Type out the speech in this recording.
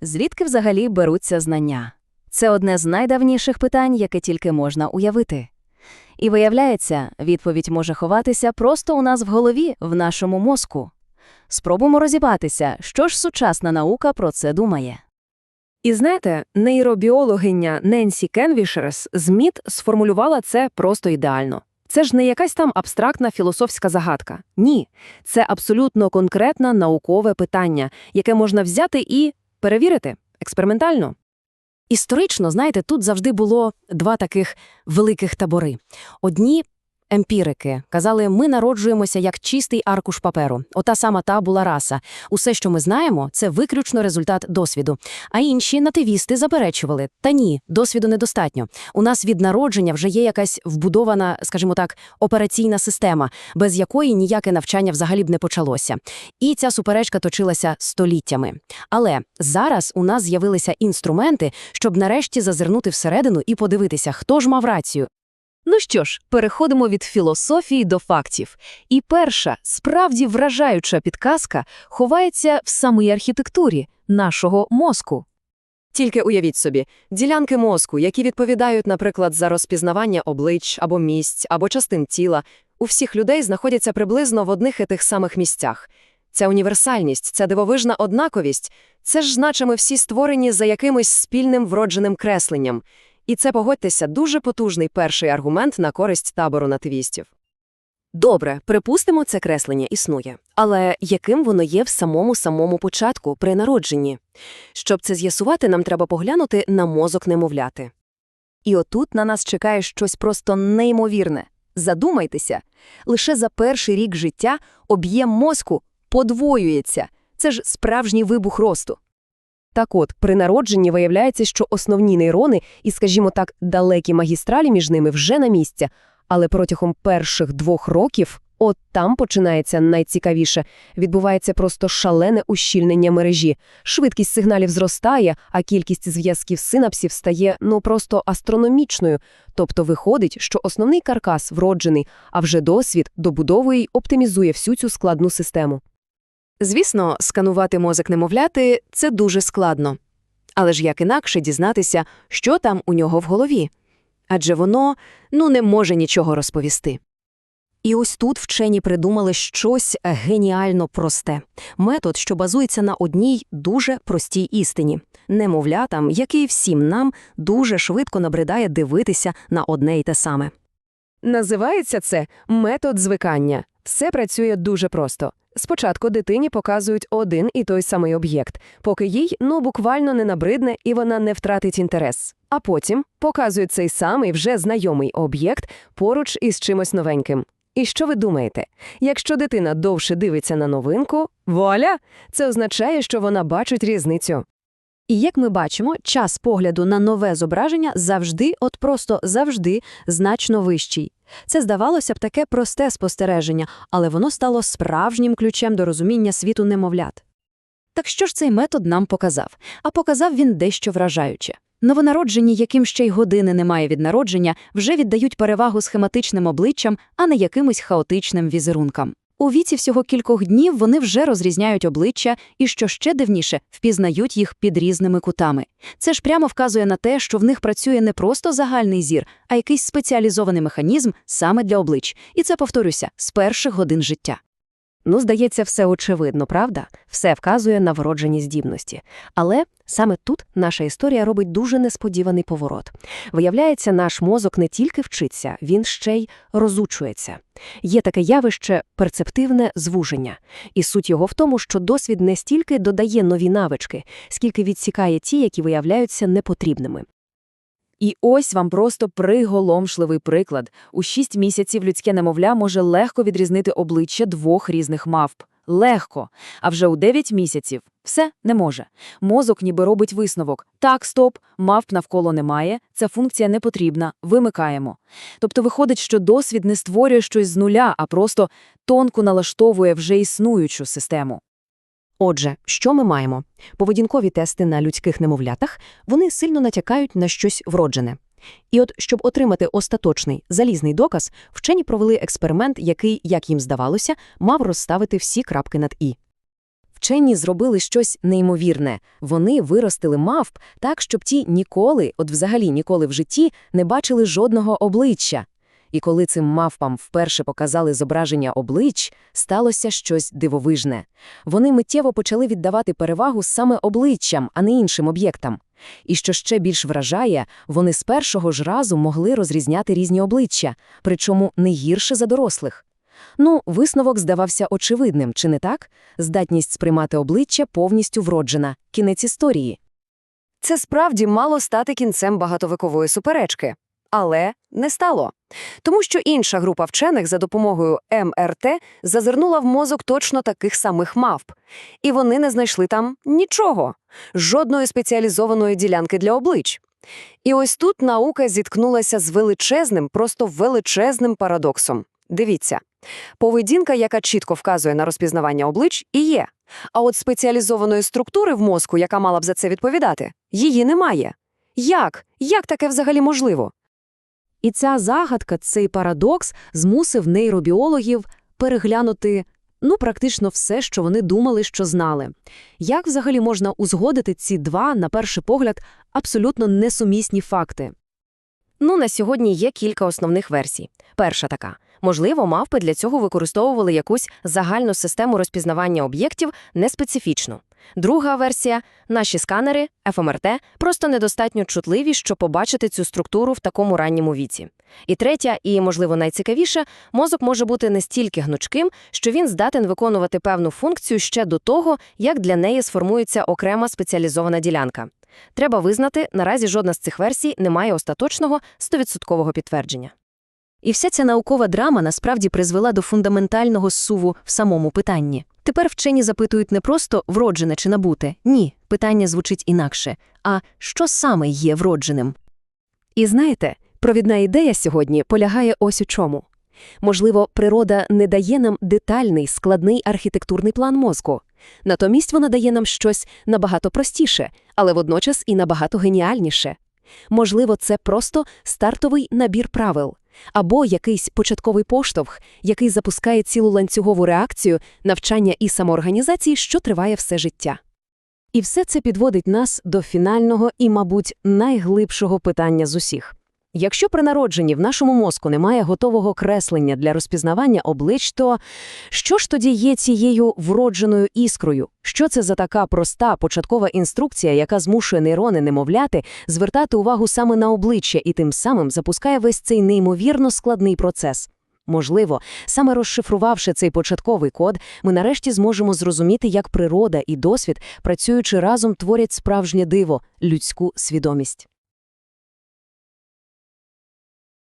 Звідки взагалі беруться знання? Це одне з найдавніших питань, яке тільки можна уявити. І виявляється, відповідь може ховатися просто у нас в голові, в нашому мозку. Спробуємо розібратися, що ж сучасна наука про це думає. І знаєте, нейробіологиня Ненсі Кенвішерс Зміт сформулювала це просто ідеально. Це ж не якась там абстрактна філософська загадка. Ні, це абсолютно конкретне наукове питання, яке можна взяти і перевірити експериментально. Історично, знаєте, тут завжди було два таких великих табори. Одні емпірики казали, ми народжуємося як чистий аркуш паперу. Ота сама табула раса. Усе, що ми знаємо, це виключно результат досвіду. А інші нативісти заперечували: та ні, досвіду недостатньо. У нас від народження вже є якась вбудована, скажімо так, операційна система, без якої ніяке навчання взагалі б не почалося. І ця суперечка точилася століттями. Але зараз у нас з'явилися інструменти, щоб нарешті зазирнути всередину і подивитися, хто ж мав рацію. Ну що ж, переходимо від філософії до фактів. І перша, справді вражаюча підказка ховається в самій архітектурі нашого мозку. Тільки уявіть собі, ділянки мозку, які відповідають, наприклад, за розпізнавання облич або місць, або частин тіла, у всіх людей знаходяться приблизно в одних і тих самих місцях. Ця універсальність, ця дивовижна однаковість – це ж наче ми всі створені за якимось спільним вродженим кресленням. І це, погодьтеся, дуже потужний перший аргумент на користь табору нативістів. Добре, припустимо, це креслення існує. Але яким воно є в самому-самому початку, при народженні? Щоб це з'ясувати, нам треба поглянути на мозок немовляти. І отут на нас чекає щось просто неймовірне. Задумайтеся, лише за перший рік життя об'єм мозку подвоюється. Це ж справжній вибух росту. Так от, при народженні виявляється, що основні нейрони і, скажімо так, далекі магістралі між ними вже на місці, але протягом перших двох років от там починається найцікавіше. Відбувається просто шалене ущільнення мережі. Швидкість сигналів зростає, а кількість зв'язків синапсів стає ну просто астрономічною. Тобто виходить, що основний каркас вроджений, а вже досвід добудовує й оптимізує всю цю складну систему. Звісно, сканувати мозок немовляти – це дуже складно. Але ж як інакше дізнатися, що там у нього в голові? Адже воно, ну, не може нічого розповісти. І ось тут вчені придумали щось геніально просте. Метод, що базується на одній дуже простій істині. Немовлятам, як і всім нам, дуже швидко набридає дивитися на одне й те саме. Називається це метод звикання. Все працює дуже просто. Спочатку дитині показують один і той самий об'єкт, поки їй ну буквально не набридне і вона не втратить інтерес. А потім показують цей самий вже знайомий об'єкт поруч із чимось новеньким. І що ви думаєте? Якщо дитина довше дивиться на новинку, вуаля! Це означає, що вона бачить різницю. І як ми бачимо, час погляду на нове зображення завжди, от просто завжди, значно вищий. Це здавалося б таке просте спостереження, але воно стало справжнім ключем до розуміння світу немовлят. Так що ж цей метод нам показав? А показав він дещо вражаюче. Новонароджені, яким ще й години немає від народження, вже віддають перевагу схематичним обличчям, а не якимось хаотичним візерункам. У віці всього кількох днів вони вже розрізняють обличчя і, що ще дивніше, впізнають їх під різними кутами. Це ж прямо вказує на те, що в них працює не просто загальний зір, а якийсь спеціалізований механізм саме для облич. І це, повторюся, з перших годин життя. Ну, здається, все очевидно, правда? Все вказує на вроджені здібності. Але саме тут наша історія робить дуже несподіваний поворот. Виявляється, наш мозок не тільки вчиться, він ще й розучується. Є таке явище перцептивне звуження. І суть його в тому, що досвід не стільки додає нові навички, скільки відсікає ті, які виявляються непотрібними. І ось вам просто приголомшливий приклад. У 6 місяців людське немовля може легко відрізнити обличчя двох різних мавп. Легко. А вже у 9 місяців все не може. Мозок ніби робить висновок. Так, стоп, мавп навколо немає, ця функція не потрібна, вимикаємо. Тобто виходить, що досвід не створює щось з нуля, а просто тонко налаштовує вже існуючу систему. Отже, що ми маємо? Поведінкові тести на людських немовлятах, вони сильно натякають на щось вроджене. І от, щоб отримати остаточний залізний доказ, вчені провели експеримент, який, як їм здавалося, мав розставити всі крапки над «і». Вчені зробили щось неймовірне. Вони виростили мавп так, щоб ті ніколи, от взагалі ніколи в житті, не бачили жодного обличчя. І коли цим мавпам вперше показали зображення облич, сталося щось дивовижне. Вони миттєво почали віддавати перевагу саме обличчям, а не іншим об'єктам. І що ще більш вражає, вони з першого ж разу могли розрізняти різні обличчя, причому не гірше за дорослих. Ну, висновок здавався очевидним, чи не так? Здатність сприймати обличчя повністю вроджена. Кінець історії. Це справді мало стати кінцем багатовекової суперечки. Але не стало. Тому що інша група вчених за допомогою МРТ зазирнула в мозок точно таких самих мавп. І вони не знайшли там нічого, жодної спеціалізованої ділянки для облич. І ось тут наука зіткнулася з величезним, просто величезним парадоксом. Дивіться, поведінка, яка чітко вказує на розпізнавання облич, і є. А от спеціалізованої структури в мозку, яка мала б за це відповідати, її немає. Як? Як таке взагалі можливо? І ця загадка, цей парадокс змусив нейробіологів переглянути ну, практично все, що вони думали, що знали. Як взагалі можна узгодити ці два, на перший погляд, абсолютно несумісні факти? Ну, на сьогодні є кілька основних версій. Перша така. Можливо, мавпи для цього використовували якусь загальну систему розпізнавання об'єктів неспецифічну. Друга версія – наші сканери, ФМРТ, просто недостатньо чутливі, щоб побачити цю структуру в такому ранньому віці. І третя, і, можливо, найцікавіше, мозок може бути настільки гнучким, що він здатен виконувати певну функцію ще до того, як для неї сформується окрема спеціалізована ділянка. Треба визнати, наразі жодна з цих версій не має остаточного 100% підтвердження. І вся ця наукова драма насправді призвела до фундаментального зсуву в самому питанні. Тепер вчені запитують не просто вроджене чи набуте. Ні, питання звучить інакше. А що саме є вродженим? І знаєте, провідна ідея сьогодні полягає ось у чому. Можливо, природа не дає нам детальний, складний архітектурний план мозку. Натомість вона дає нам щось набагато простіше, але водночас і набагато геніальніше. Можливо, це просто стартовий набір правил або якийсь початковий поштовх, який запускає цілу ланцюгову реакцію навчання і самоорганізації, що триває все життя. І все це підводить нас до фінального і, мабуть, найглибшого питання з усіх. Якщо при народженні в нашому мозку немає готового креслення для розпізнавання облич, то що ж тоді є цією вродженою іскрою? Що це за така проста початкова інструкція, яка змушує нейрони немовляти звертати увагу саме на обличчя і тим самим запускає весь цей неймовірно складний процес? Можливо, саме розшифрувавши цей початковий код, ми нарешті зможемо зрозуміти, як природа і досвід, працюючи разом, творять справжнє диво людську свідомість.